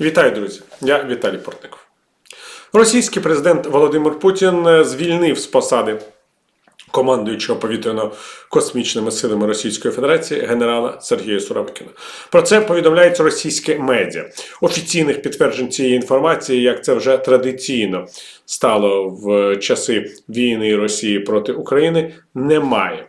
Вітаю, друзі! Я Віталій Портников. Російський президент Володимир Путін е, звільнив з посади командуючого повітряно-космічними силами Російської Федерації генерала Сергія Суровикіна. Про це повідомляють російські медіа. Офіційних підтверджень цієї інформації, як це вже традиційно стало в часи війни Росії проти України, немає.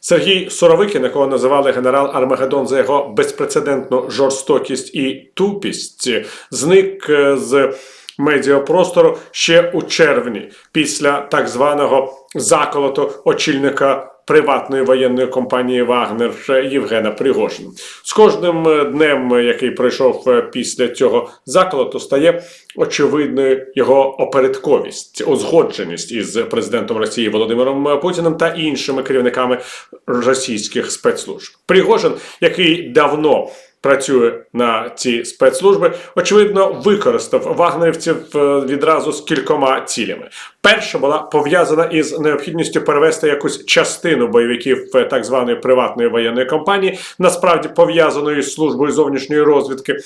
Сергій Суровикін, якого називали генерал Армагеддон за його безпрецедентну жорстокість і тупість, зник е, з медіапростору ще у червні після так званого заколоту очільника приватної воєнної компанії Вагнер Євгена Пригожина. З кожним днем, який пройшов е, після цього заколоту, стає очевидною його опередковість, узгодженість із президентом Росії Володимиром Путіним та іншими керівниками російських спецслужб. Пригожин, який давно працює на ці спецслужби, очевидно, використав вагнерівців е, відразу з кількома цілями. Перша була пов'язана із необхідністю перевести якусь частину бойовиків е, так званої приватної воєнної компанії, насправді пов'язаної з службою зовнішньої розвідки.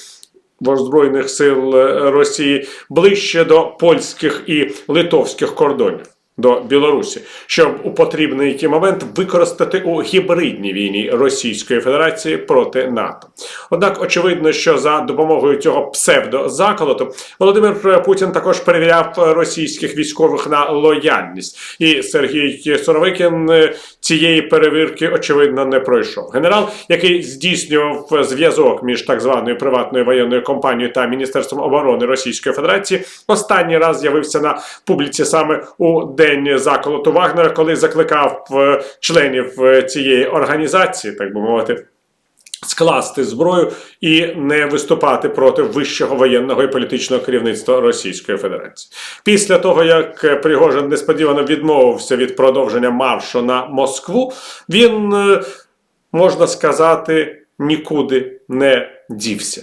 Збройних сил е, Росії ближче до польських і литовських кордонів до Білорусі, щоб у потрібний момент використати у гібридній війні Російської Федерації проти НАТО. Однак очевидно, що за допомогою цього псевдозаколоту Володимир Путін також перевіряв російських військових на лояльність, і Сергій Соровикін е, цієї перевірки очевидно не пройшов. Генерал, який здійснював зв'язок між так званою приватною воєнною компанією та міністерством оборони Російської Федерації, останній раз з'явився на публіці саме у день заколоту Вагнера, коли закликав е, членів е, цієї організації, так би мовити. Скласти зброю і не виступати проти вищого воєнного і політичного керівництва Російської Федерації. Після того, як Пригожин несподівано відмовився від продовження маршу на Москву, він, е, можна сказати, нікуди не дівся.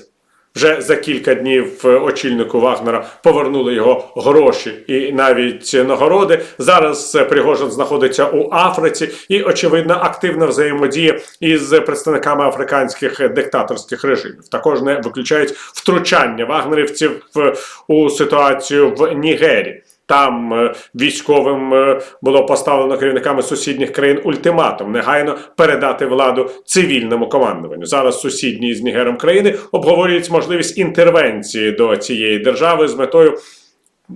Вже за кілька днів е, очільнику Вагнера повернули його гроші і навіть нагороди. Зараз е, Пригожин знаходиться у Африці і, очевидно, активно взаємодіє із представниками африканських диктаторських режимів. Також не виключають втручання вагнерівців у ситуацію в Нігері. Там е, військовим е, було поставлено керівниками сусідніх країн ультиматум негайно передати владу цивільному командуванню. Зараз сусідні з Нігером країни обговорюють можливість інтервенції до цієї держави з метою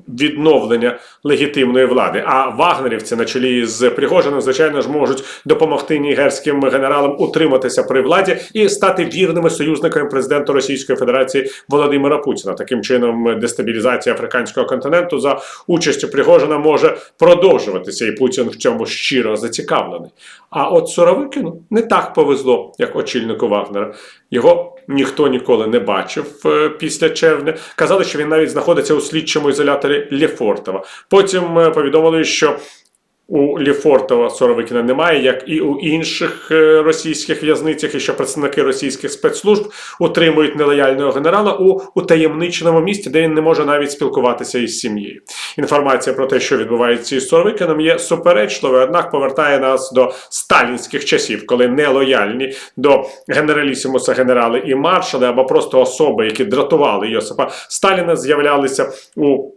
відновлення легітимної влади. А вагнерівці на чолі з Пригожиним, звичайно ж, можуть допомогти нігерським генералам утриматися при владі і стати вірними союзниками президента Російської Федерації Володимира Путіна. Таким чином, дестабілізація африканського континенту за участю Пригожина може продовжуватися, і Путін в цьому щиро зацікавлений. А от Суровикіну не так повезло, як очільнику Вагнера. Його ніхто ніколи не бачив е, після червня. Казали, що він навіть знаходиться у слідчому ізоляторі Лефортова. Потім е, повідомили, що у Лефортова Соровикіна немає, як і у інших е, російських в'язницях, і що представники російських спецслужб утримують нелояльного генерала у утаємниченому місті, де він не може навіть спілкуватися із сім'єю. Інформація про те, що відбувається із Соровикином, є суперечливою, однак повертає нас до сталінських часів, коли нелояльні до генералісімуса генерали і маршали або просто особи, які дратували Йосипа Сталіна, з'являлися у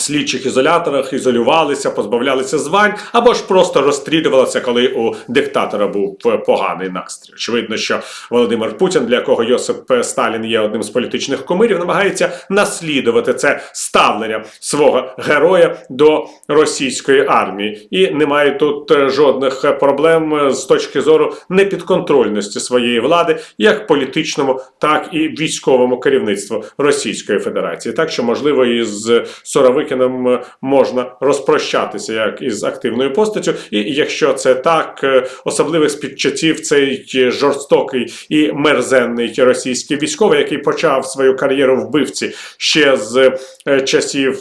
слідчих ізоляторах, ізолювалися, позбавлялися звань або ж просто розстрілювалися, коли у диктатора був е, поганий настрій. Очевидно, що Володимир Путін, для якого Йосип Сталін є одним з політичних кумирів, намагається наслідувати це ставлення свого героя до російської армії, і немає тут е, жодних е, проблем е, з точки зору непідконтрольності своєї влади, як політичному, так і військовому керівництву Російської Федерації. Так що, можливо, із Соровикіним е, можна розпрощатися як із активною постаттю, і якщо це так, е, особливих спідчаттів цей е, жорстокий і мерзенний російський військовий, який почав свою кар'єру вбивці ще з часів.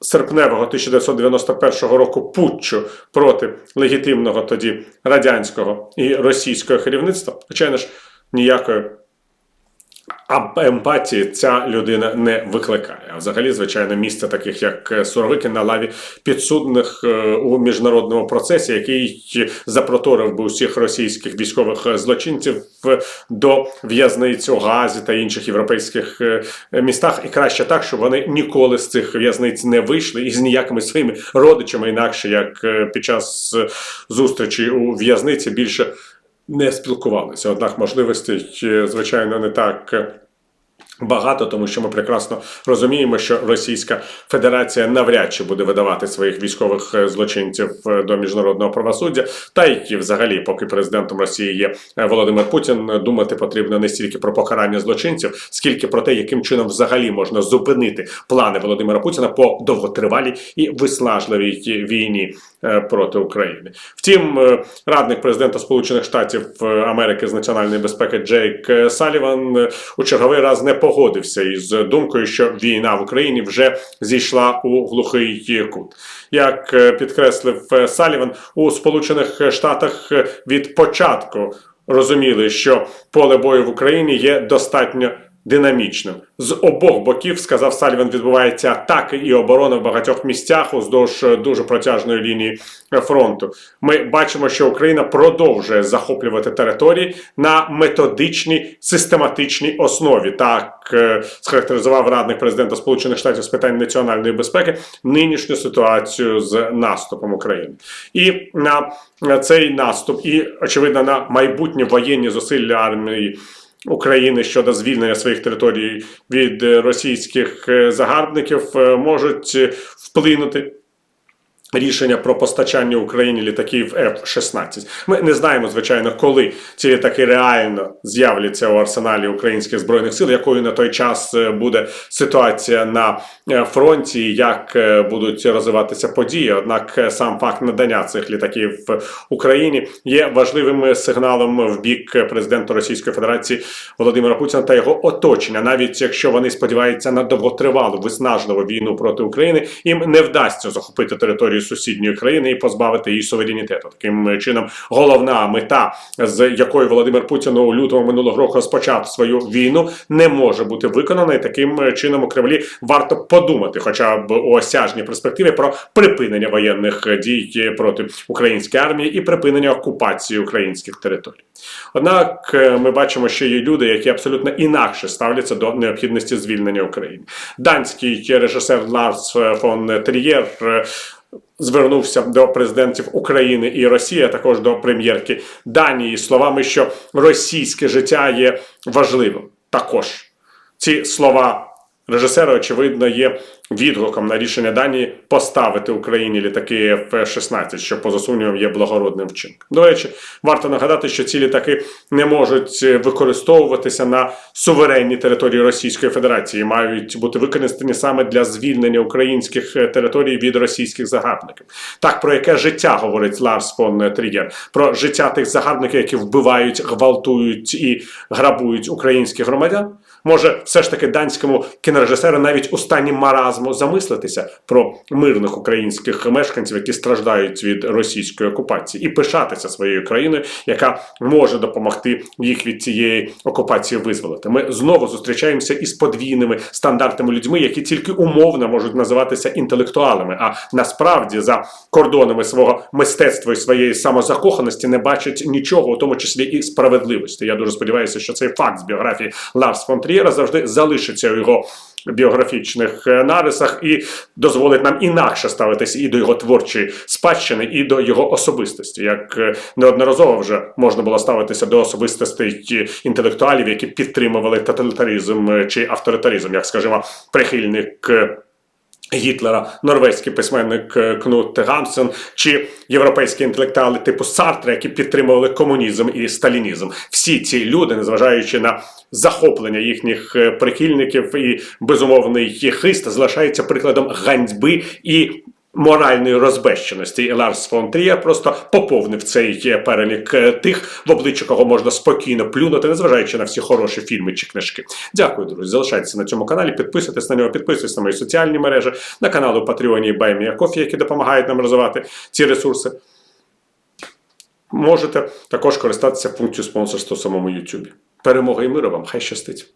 Серпневого 1991 року путчу проти легітимного тоді радянського і російського керівництва, звичайно ж, ніякої А емпатії ця людина не викликає. Взагалі, звичайно, місце таких як е, Суровикин на лаві підсудних е, у міжнародному процесі, який запроторив би усіх російських військових е, злочинців до в'язниць у Газі та інших європейських містах. І краще так, щоб вони ніколи з цих в'язниць не вийшли і з ніякими своїми родичами, інакше як під час зустрічі у в'язниці більше не спілкувалися. Однак можливостей, звичайно, не так. Багато, тому що ми прекрасно розуміємо, що Російська Федерація навряд чи буде видавати своїх військових е, злочинців е, до міжнародного правосуддя. Та й взагалі, поки президентом Росії є е, Володимир Путін, думати потрібно не стільки про покарання злочинців, скільки про те, яким чином взагалі можна зупинити плани Володимира Путіна по довготривалій і виснажливій війні проти України. Втім, е, радник президента Сполучених Штатів е, Америки з національної безпеки Джейк е, Саліван е, у черговий раз не погодився із думкою, що війна в Україні вже зійшла у глухий кут. Як е, підкреслив е, Саліван, у Сполучених Штатах е, від початку розуміли, що поле бою в Україні є достатньо динамічним. З обох боків, сказав Саліван, відбуваються атаки і оборона в багатьох місцях уздовж е, дуже протяжної лінії е, фронту. Ми бачимо, що Україна продовжує захоплювати території на методичній систематичній основі. Так е, схарактеризував радник президента Сполучених Штатів з питань національної безпеки нинішню ситуацію з наступом України. І на цей наступ, і очевидно на майбутні воєнні зусилля армії. України щодо звільнення своїх територій від е, російських е, загарбників е, можуть вплинути. Рішення про постачання Україні літаків F-16. Ми не знаємо, звичайно, коли ці літаки реально з'являться у арсеналі українських збройних сил, якою на той час е, буде ситуація на е, фронті, як е, будуть розвиватися події. Однак сам факт надання цих літаків в Україні є важливим сигналом в бік президента Російської Федерації Володимира Путіна та його оточення, навіть якщо вони сподіваються на довготривалу виснажливу війну проти України, їм не вдасться захопити територію сусідньої країни і позбавити її суверенітету. Таким чином, головна мета, з якою Володимир Путін у лютому минулого року розпочав свою війну, не може бути виконана. І таким чином у Кремлі варто подумати, хоча б у осяжній перспективі, про припинення воєнних дій проти української армії і припинення окупації українських територій. Однак е, ми бачимо, що є люди, які абсолютно інакше ставляться до необхідності звільнення України. Данський режисер Ларс фон Трієр е, звернувся до президентів України і Росії, а також до прем'єрки Данії словами, що російське життя є важливим. Також ці слова режисера, очевидно, є відгуком на рішення Данії поставити Україні літаки F-16, що поза сумнівом є благородним вчинком. До речі, варто нагадати, що ці літаки не можуть використовуватися на суверенній території Російської Федерації, мають бути використані саме для звільнення українських е, територій від російських загарбників. Так про яке життя говорить Ларс фон Трігер? Про життя тих загарбників, які вбивають, гвалтують і грабують українських громадян. Може, все ж таки данському кінорежисеру навіть у стані маразму замислитися про мирних українських мешканців, які страждають від російської окупації, і пишатися своєю країною, яка може допомогти їх від цієї окупації визволити. Ми знову зустрічаємося із подвійними стандартами людьми, які тільки умовно можуть називатися інтелектуалами, а насправді за кордонами свого мистецтва і своєї самозакоханості не бачать нічого, у тому числі і справедливості. Я дуже сподіваюся, що цей факт з біографії Ларс фон Трієра завжди залишиться у його біографічних е, нарисах і дозволить нам інакше ставитися і до його творчої спадщини, і до його особистості. Як е, неодноразово вже можна було ставитися до особистостей е, інтелектуалів, які підтримували тоталітаризм чи авторитаризм, як скажімо, прихильник. Гітлера, норвезький письменник е, Кнут Гамсен чи європейські інтелектуали типу Сартра, які підтримували комунізм і сталінізм. Всі ці люди, незважаючи на захоплення їхніх е, прихильників і безумовний хист, залишаються прикладом ганьби і. Моральної розбещеності і Ларс фон Трієр просто поповнив цей е, перелік е, тих, в обличчя кого можна спокійно плюнути, незважаючи на всі хороші фільми чи книжки. Дякую, друзі. Залишайтеся на цьому каналі, підписуйтесь на нього, підписуйтесь на мої соціальні мережі, на канал у Патреоні і Кофі, які допомагають нам розвивати ці ресурси. Можете також користатися функцією спонсорства в самому YouTube. Перемоги і миру вам, хай щастить!